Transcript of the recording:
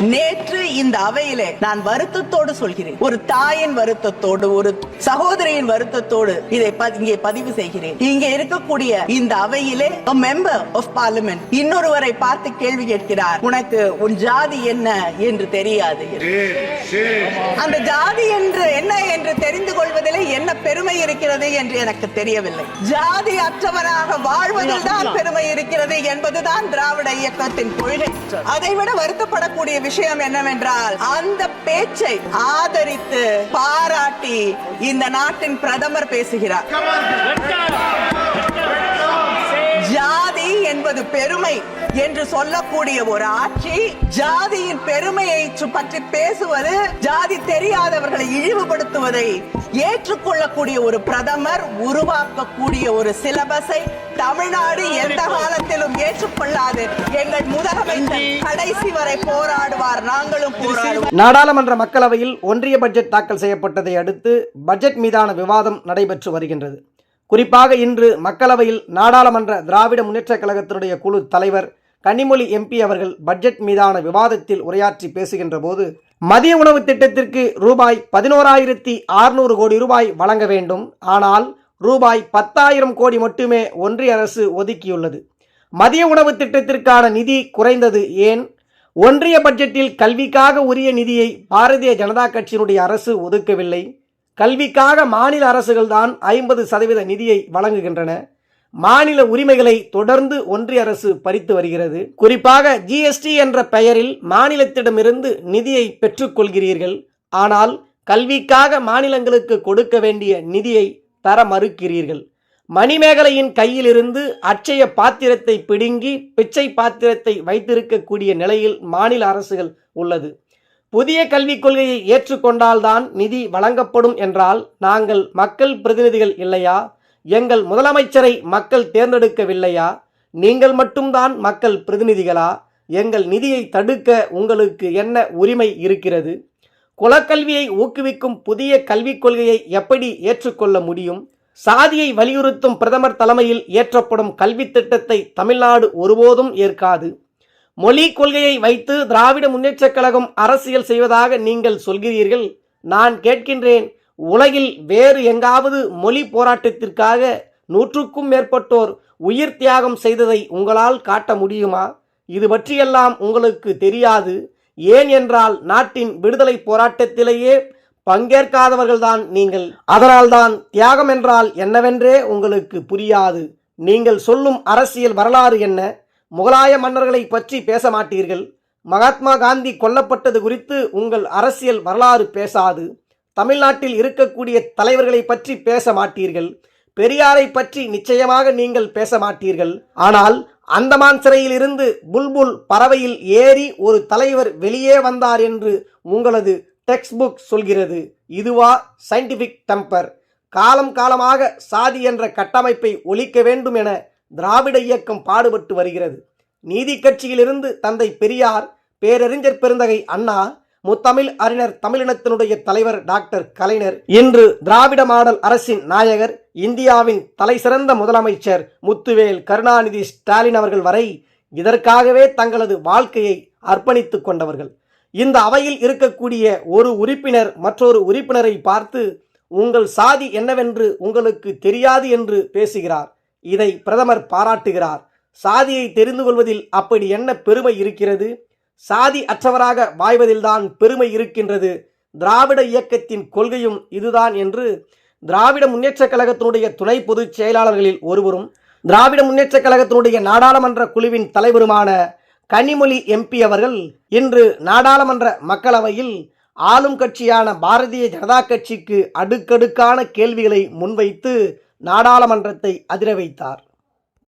Neto இந்த அவையிலே நான் வருத்தத்தோடு சொல்கிறேன். ஒரு தாயின் வருத்தத்தோடு ஒரு சகோதரியின் வருத்தத்தோடு இதை இங்கே பதிவு செய்கிறேன். இங்கே இருக்கக்கூடிய இந்த அவையிலே மெம்பர் ஆஃப் பார்லிமெண்ட் இன்னொருவரை பார்த்து கேள்வி கேட்கிறார். உனக்கு உன் ஜாதி என்ன என்று தெரியாது. அந்த ஜாதி என்று என்ன என்று தெரிந்து கொள்வதிலே என்ன பெருமை இருக்கிறது என்று எனக்கு தெரியவில்லை. ஜாதி அற்றவராக வாழ்வதில் தான் பெருமை இருக்கிறது என்பதுதான் திராவிட இயக்கத்தின் கொள்கை. அதைவிட வருத்தப்படக்கூடிய விஷயம் என்னவென்று என்றால் அந்த பேச்சை ஆதரித்து பாராட்டி இந்த நாட்டின் பிரதமர் பேசுகிறார். ஜாதி என்பது பெருமை என்று சொல்லக்கூடிய ஒரு ஆட்சி ஜாதியின் பெருமையை பற்றி பேசுவது ஜாதி தெரியாதவர்களை இழிவுபடுத்துவதை ஏற்றுக்கொள்ளக்கூடிய ஒரு பிரதமர் உருவாக்கக்கூடிய ஒரு சிலபஸை தமிழ்நாடு எந்த நாடாளுமன்ற மக்களவையில் ஒன்றிய பட்ஜெட் தாக்கல் செய்யப்பட்டதை அடுத்து பட்ஜெட் மீதான விவாதம் நடைபெற்று வருகின்றது. குறிப்பாக இன்று மக்களவையில் நாடாளுமன்ற திராவிட முன்னேற்றக் கழகத்தினுடைய குழு தலைவர் கனிமொழி எம்பி அவர்கள் பட்ஜெட் மீதான விவாதத்தில் உரையாற்றி பேசுகின்ற போது மதிய உணவு திட்டத்திற்கு ரூபாய் பதினோராயிரத்தி அறுநூறு கோடி ரூபாய் வழங்க வேண்டும். ஆனால் ரூபாய் பத்தாயிரம் கோடி மட்டுமே ஒன்றிய அரசு ஒதுக்கியுள்ளது. மதிய உணவு திட்டத்திற்கான நிதி குறைந்தது ஏன்? ஒன்றிய பட்ஜெட்டில் கல்விக்காக உரிய நிதியை பாரதிய ஜனதா கட்சியினுடைய அரசு ஒதுக்கவில்லை. கல்விக்காக மாநில அரசுகள் தான் ஐம்பது சதவீத நிதியை வழங்குகின்றன. மாநில உரிமைகளை தொடர்ந்து ஒன்றிய அரசு பறித்து வருகிறது. குறிப்பாக ஜிஎஸ்டி என்ற பெயரில் மாநிலத்திடமிருந்து நிதியை பெற்றுக்கொள்கிறீர்கள். ஆனால் கல்விக்காக மாநிலங்களுக்கு கொடுக்க வேண்டிய நிதியை தர மறுக்கிறீர்கள். மணிமேகலையின் கையிலிருந்து அட்சய பாத்திரத்தை பிடுங்கி பிச்சை பாத்திரத்தை வைத்திருக்கக்கூடிய நிலையில் மாநில அரசுகள் உள்ளது. புதிய கல்விக் கொள்கையை ஏற்றுக்கொண்டால்தான் நிதி வழங்கப்படும் என்றால் நாங்கள் மக்கள் பிரதிநிதிகள் இல்லையா? எங்கள் முதலமைச்சரை மக்கள் தேர்ந்தெடுக்கவில்லையா? நீங்கள் மட்டும்தான் மக்கள் பிரதிநிதிகளா? எங்கள் நிதியை தடுக்க உங்களுக்கு என்ன உரிமை இருக்கிறது? குலக்கல்வியை ஊக்குவிக்கும் புதிய கல்விக் கொள்கையை எப்படி ஏற்றுக்கொள்ள முடியும்? சாதியை வலியுறுத்தும் பிரதமர் தலைமையில் இயற்றப்படும் கல்வித் திட்டத்தை தமிழ்நாடு ஒருபோதும் ஏற்காது. மொழி கொள்கையை வைத்து திராவிட முன்னேற்றக் கழகம் அரசியல் செய்வதாக நீங்கள் சொல்கிறீர்கள். நான் கேட்கின்றேன் உலகில் வேறு எங்காவது மொழி போராட்டத்திற்காக நூற்றுக்கும் மேற்பட்டோர் உயிர் தியாகம் செய்ததை உங்களால் காட்ட முடியுமா? இது பற்றியெல்லாம் உங்களுக்கு தெரியாது. ஏன் என்றால் நாட்டின் விடுதலை போராட்டத்திலேயே பங்கேற்காதவர்கள்தான் நீங்கள். அதனால்தான் தியாகம் என்றால் என்னவென்றே உங்களுக்கு புரியாது. நீங்கள் சொல்லும் அரசியல் வரலாறு என்ன? முகலாய மன்னர்களை பற்றி பேச மாட்டீர்கள். மகாத்மா காந்தி கொல்லப்பட்டது குறித்து உங்கள் அரசியல் வரலாறு பேசாது. தமிழ்நாட்டில் இருக்கக்கூடிய தலைவர்களை பற்றி பேச மாட்டீர்கள். பெரியாரை பற்றி நிச்சயமாக நீங்கள் பேச மாட்டீர்கள். ஆனால் அந்தமான் சிறையில் இருந்து புல்புல் பறவையில் ஏறி ஒரு தலைவர் வெளியே வந்தார் என்று உங்களது டெக்ஸ்ட் புக் சொல்கிறது. இதுவா சயின்டிஃபிக் டெம்பர் காலம் காலமாக சாதி என்ற கட்டமைப்பை ஒழிக்க வேண்டும் என திராவிட இயக்கம் பாடுபட்டு வருகிறது. நீதி கட்சியிலிருந்து தந்தை பெரியார் பேரறிஞர் பெருந்தகை அண்ணா முத்தமிழ் அறிஞர் தமிழினத்தினுடைய தலைவர் டாக்டர் கலைஞர் இன்று திராவிட மாடல் அரசின் நாயகர் இந்தியாவின் தலைசிறந்த முதலமைச்சர் முத்துவேல் கருணாநிதி ஸ்டாலின் அவர்கள் வரை இதற்காகவே தங்களது வாழ்க்கையை அர்ப்பணித்துக் கொண்டவர்கள். இந்த அவையில் இருக்கக்கூடிய ஒரு உறுப்பினர் மற்றொரு உறுப்பினரை பார்த்து உங்கள் சாதி என்னவென்று உங்களுக்கு தெரியாது என்று பேசுகிறார். இதை பிரதமர் பாராட்டுகிறார். சாதியை தெரிந்து கொள்வதில் அப்படி என்ன பெருமை இருக்கிறது? சாதி அற்றவராக வாய்வதில்தான் பெருமை இருக்கின்றது. திராவிட இயக்கத்தின் கொள்கையும் இதுதான் என்று திராவிட முன்னேற்றக் கழகத்தினுடைய துணை பொதுச் செயலாளர்களில் ஒருவரும் திராவிட முன்னேற்றக் கழகத்தினுடைய நாடாளுமன்ற குழுவின் தலைவருமான கனிமொழி எம்பி அவர்கள் இன்று நாடாளுமன்ற மக்களவையில் ஆளும் கட்சியான பாரதிய ஜனதா கட்சிக்கு அடுக்கடுக்கான கேள்விகளை முன்வைத்து நாடாளுமன்றத்தை அதிர வைத்தார்.